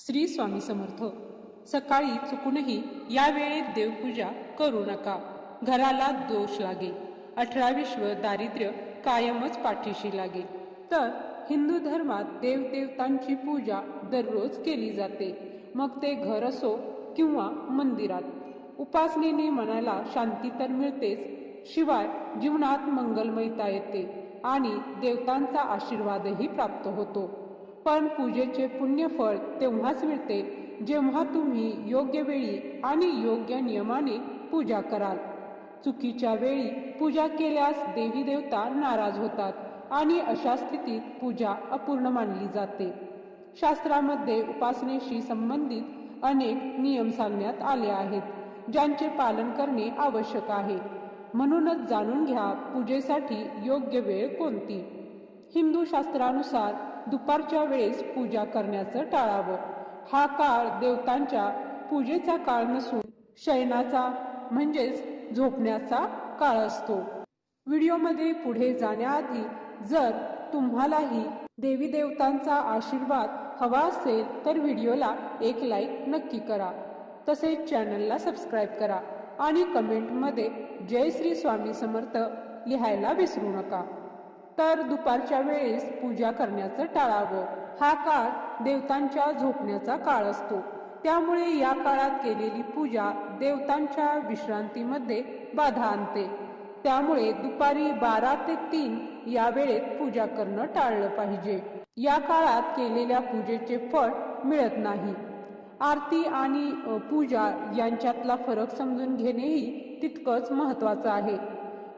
श्री स्वामी समर्थ. सकाळी चुकूनही या वेळेत देवपूजा करू नका. घराला दोष लागेल अठरा विश्व दारिद्र्य कायमच पाठीशी लागेल तर हिंदू धर्मात देवदेवतांची पूजा दररोज केली जाते. मग ते घर असो किंवा मंदिरात. उपासनेने मनाला शांती तर मिळतेच. शिवाय जीवनात मंगलमयता येते आणि देवतांचा आशीर्वादही प्राप्त होतो. पण पूजेचे पुण्यफळ तेव्हाच मिळते जेव्हा तुम्ही योग्य वेळी आणि योग्य नियमाने पूजा कराल. चुकीच्या वेळी पूजा केल्यास देवी देवता नाराज होतात आणि अशा स्थितीत पूजा अपूर्ण मानली जाते. शास्त्रामध्ये उपासनेशी संबंधित अनेक नियम सांगण्यात आले आहेत ज्यांचे पालन करणे आवश्यक आहे. म्हणूनच जाणून घ्या पूजेसाठी योग्य वेळ कोणती. हिंदू शास्त्रानुसार दुपारच्या वेळेस पूजा करण्याचं टाळावं. हा काळ देवतांच्या पूजेचा काळ नसून शयनाचा म्हणजेच झोपण्याचा काळ असतो. व्हिडिओमध्ये पुढे जाण्याआधी जर तुम्हालाही देवी देवतांचा आशीर्वाद हवा असेल तर व्हिडिओला एक लाईक नक्की करा. तसेच चॅनलला सबस्क्राईब करा आणि कमेंटमध्ये जय श्री स्वामी समर्थ लिहायला विसरू नका. तर दुपारच्या वेळेस पूजा करण्याचं टाळावं. हा काळ देवतांच्या झोपण्याचा काळ असतो. त्यामुळे या काळात केलेली पूजा देवतांच्या विश्रांतीमध्ये बाधा आणते. त्यामुळे दुपारी बारा ते तीन या वेळेत पूजा करणं टाळलं पाहिजे. या काळात केलेल्या पूजेचे फळ मिळत नाही. आरती आणि पूजा यांच्यातला फरक समजून घेणेही तितकंच महत्वाचं आहे.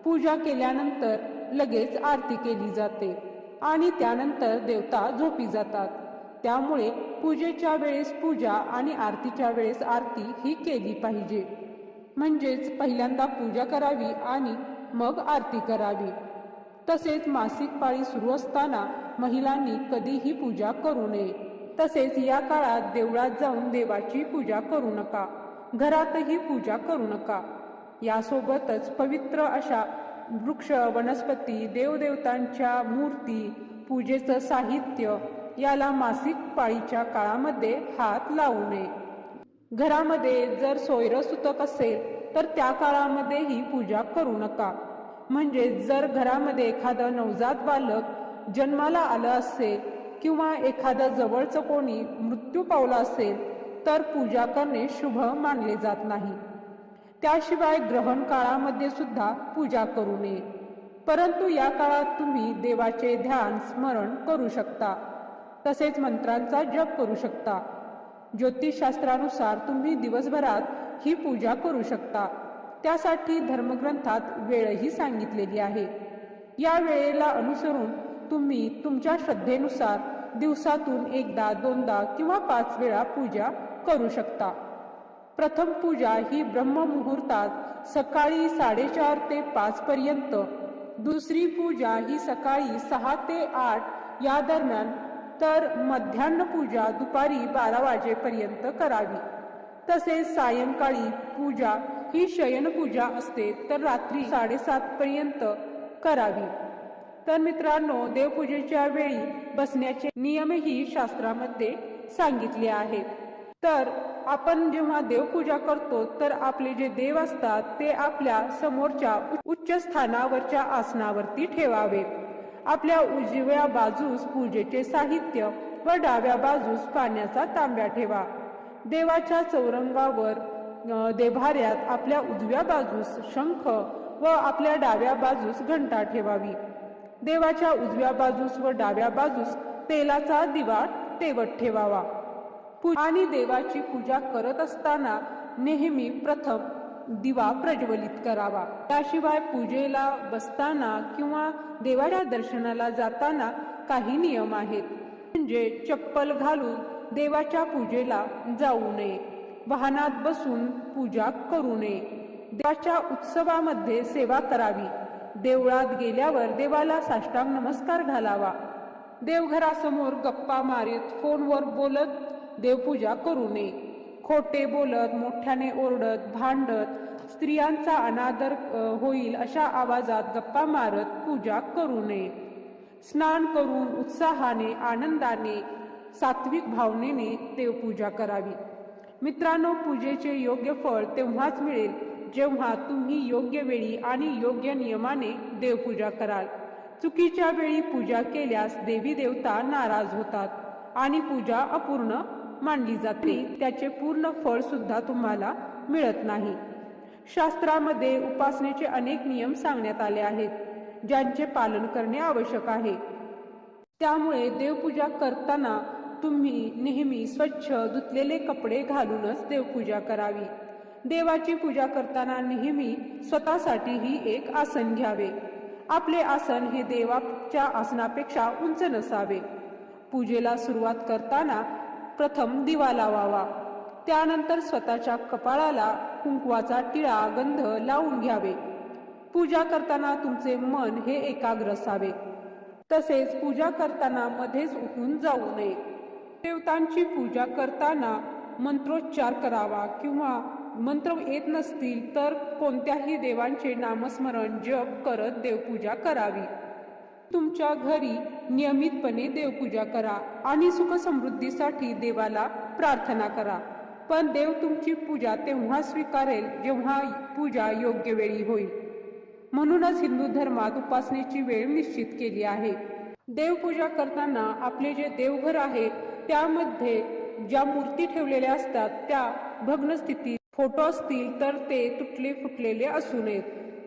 पूजा केल्यानंतर लगेच आरती केली जाते आणि त्यानंतर देवता झोपी जातात. त्यामुळे पूजेच्या वेळेस पूजा आणि आरतीच्या वेळेस आरती ही केली पाहिजे. म्हणजेच पहिल्यांदा पूजा करावी आणि मग आरती करावी. तसेच मासिक पाळी सुरू असताना महिलांनी कधीही पूजा करू नये. तसेच या काळात देवळात जाऊन देवाची पूजा करू नका. घरातही पूजा करू नका. यासोबतच पवित्र अशा वृक्ष वनस्पती देवदेवतांच्या मूर्ती पूजेचं साहित्य याला मासिक पाळीच्या काळामध्ये हात लावू नये. घरामध्ये जर सोयरं सुतक असेल तर त्या काळामध्येही पूजा करू नका. म्हणजे जर घरामध्ये एखादं नवजात बालक जन्माला आलं असेल किंवा एखादं जवळचं कोणी मृत्यू पावला असेल तर पूजा करणे शुभ मानले जात नाही. त्याशिवाय ग्रहण काळामध्ये सुद्धा पूजा करू नये. परंतु या काळात तुम्ही देवाचे ध्यान स्मरण करू शकता. तसेच मंत्रांचा जप करू शकता. ज्योतिषशास्त्रानुसार तुम्ही दिवसभरात ही पूजा करू शकता. त्यासाठी धर्मग्रंथात वेळही सांगितलेली आहे. या वेळेला अनुसरून तुम्ही तुमच्या श्रद्धेनुसार दिवसातून एकदा दोनदा किंवा पाच वेळा पूजा करू शकता. प्रथम पूजा ही ब्रह्ममुहूर्तात सकाळी साडेचार ते पाच पर्यंत. दुसरी पूजा ही सकाळी सहा ते आठ या दरम्यान तर मध्यान्ह पूजा दुपारी बारा वाजेपर्यंत करावी. तसेच सायंकाळी पूजा ही शयन पूजा असते तर रात्री साडेसात पर्यंत करावी. तर मित्रांनो देवपूजेच्या वेळी बसण्याचे नियमही शास्त्रामध्ये सांगितले आहेत. तर आपण जेव्हा देवपूजा करतो तर आपले जे देव असतात ते आपल्या समोरच्या उच्च स्थानावरच्या आसनावरती ठेवावे. आपल्या उजव्या बाजूस पूजेचे साहित्य व डाव्या बाजूस पाण्याचा तांब्या ठेवा. देवाच्या चौरंगावर देभाऱ्यात आपल्या उजव्या बाजूस शंख व आपल्या डाव्या बाजूस घंटा ठेवावी. देवाच्या उजव्या बाजूस व डाव्या बाजूस तेलाचा दिवा तेवत ठेवावा. आणि देवाची पूजा करत असताना नेहमी प्रथम दिवा प्रज्वलित करावा. त्याशिवाय पूजेला बसताना किंवा देवाच्या दर्शनाला जाताना काही नियम आहेत. म्हणजे चप्पल घालून देवाच्या पूजेला जाऊ नये. वाहनात बसून पूजा करू नये. देवाच्या उत्सवामध्ये सेवा करावी. देवळात गेल्यावर देवाला साष्टांग नमस्कार घालावा. देवघरासमोर गप्पा मारीत फोनवर बोलत देवपूजा करू नये. खोटे बोलत मोठ्याने ओरडत भांडत स्त्रियांचा अनादर होईल अशा आवाजात गप्पा मारत पूजा करू नये. स्नान करून उत्साहाने आनंदाने सात्विक भावनेने देवपूजा करावी. मित्रांनो पूजेचे योग्य फळ तेव्हाच मिळेल जेव्हा तुम्ही योग्य वेळी आणि योग्य नियमाने देवपूजा कराल. चुकीच्या वेळी पूजा केल्यास देवी देवता नाराज होतात आणि पूजा अपूर्ण मानली जाते. त्याचे पूर्ण फळ सुद्धा तुम्हाला मिळत नाही. शास्त्रामध्ये उपासनेचे अनेक नियम सांगण्यात आले आहेत ज्यांचे पालन करणे आवश्यक आहे. त्यामुळे देवपूजा करताना तुम्ही नेहमी स्वच्छ धुतलेले कपडे घालूनच देवपूजा करावी. देवाची पूजा करताना नेहमी स्वतःसाठीही एक आसन घ्यावे. आपले आसन हे देवाच्या आसनापेक्षा उंच नसावे. पूजेला सुरुवात करताना प्रथम दिवा लावावा. त्यानंतर स्वतःच्या कपाळाला कुंकवाचा टिळा गंध लावून घ्यावे. पूजा करताना तुमचे मन हे एकाग्र असावे. तसेच पूजा करताना मध्येच उठून जाऊ नये. देवतांची पूजा करताना मंत्रोच्चार करावा किंवा मंत्र येत नसतील तर कोणत्याही देवांचे नामस्मरण जप करत देवपूजा करावी. तुमच्या घरी नियमितपणे देवपूजा करा आणि सुख समृद्धीसाठी देवाला प्रार्थना करा. पण देव तुमची पूजा तेव्हा स्वीकारेल जेव्हा पूजा योग्य वेळी होईल. म्हणूनच हिंदू धर्मात उपासनेची वेळ निश्चित केली आहे. देवपूजा करताना आपले जे देवघर आहे त्यामध्ये ज्या मूर्ती ठेवलेल्या असतात त्या भग्न स्थितीत फोटो असतील तर ते तुटले फुटलेले असू नयेत.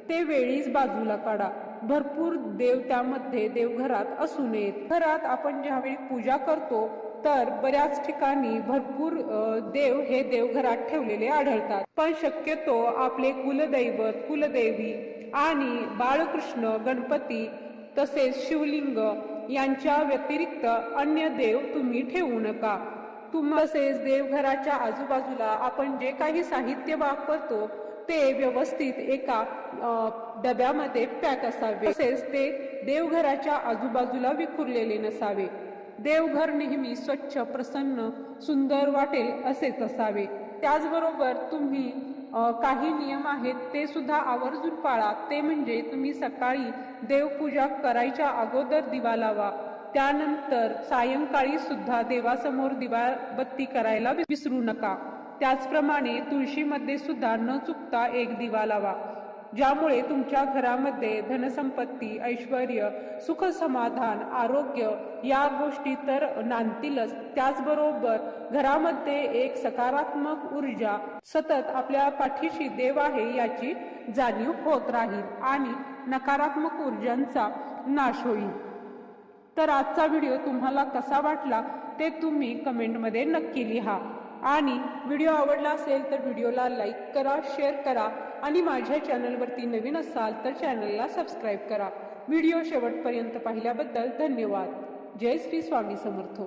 ते वेळीच बाजूला काढा. भरपूर देव त्यामध्ये देवघरात असू नयेत. घरात आपण ज्यावेळी पूजा करतो तर बऱ्याच ठिकाणी भरपूर देव हे देवघरात ठेवलेले आढळतात. पण शक्यतो आपले कुलदैवत कुलदेवी आणि बाळकृष्ण गणपती तसेच शिवलिंग यांच्या व्यतिरिक्त अन्य देव तुम्ही ठेवू नका. तुम तसेच देवघराच्या आजूबाजूला आपण जे काही साहित्य वापरतो ते व्यवस्थित एका डब्यामध्ये पॅक असावे. तसेच ते देवघराच्या आजूबाजूला विखुरलेले नसावे. देवघर नेहमी स्वच्छ प्रसन्न सुंदर वाटेल असेच असावे. त्याचबरोबर तुम्ही काही नियम आहेत ते सुद्धा आवर्जून पाळा. ते म्हणजे तुम्ही सकाळी देवपूजा करायच्या अगोदर दिवा लावा. त्यानंतर सायंकाळी सुद्धा देवासमोर दिवा बत्ती करायला विसरू नका. त्याचप्रमाणे तुळशीमध्ये सुद्धा न चुकता एक दिवा लावा ज्यामुळे तुमच्या घरामध्ये धनसंपत्ती ऐश्वर सुख समाधान आरोग्य या गोष्टी तर नांदतीलच. त्याचबरोबर घरामध्ये एक सकारात्मक ऊर्जा सतत आपल्या पाठीशी देव आहे याची जाणीव होत राहील आणि नकारात्मक ऊर्जांचा नाश होईल. तर आजचा व्हिडिओ तुम्हाला कसा वाटला ते तुम्ही कमेंटमध्ये नक्की लिहा. आणि व्हिडिओ आवडला असेल तर व्हिडिओला लाईक करा शेअर करा आणि माझ्या चॅनलवरती नवीन असाल तर चॅनलला सबस्क्राईब करा. व्हिडिओ शेवटपर्यंत पाहिल्याबद्दल धन्यवाद. जय श्री स्वामी समर्थ.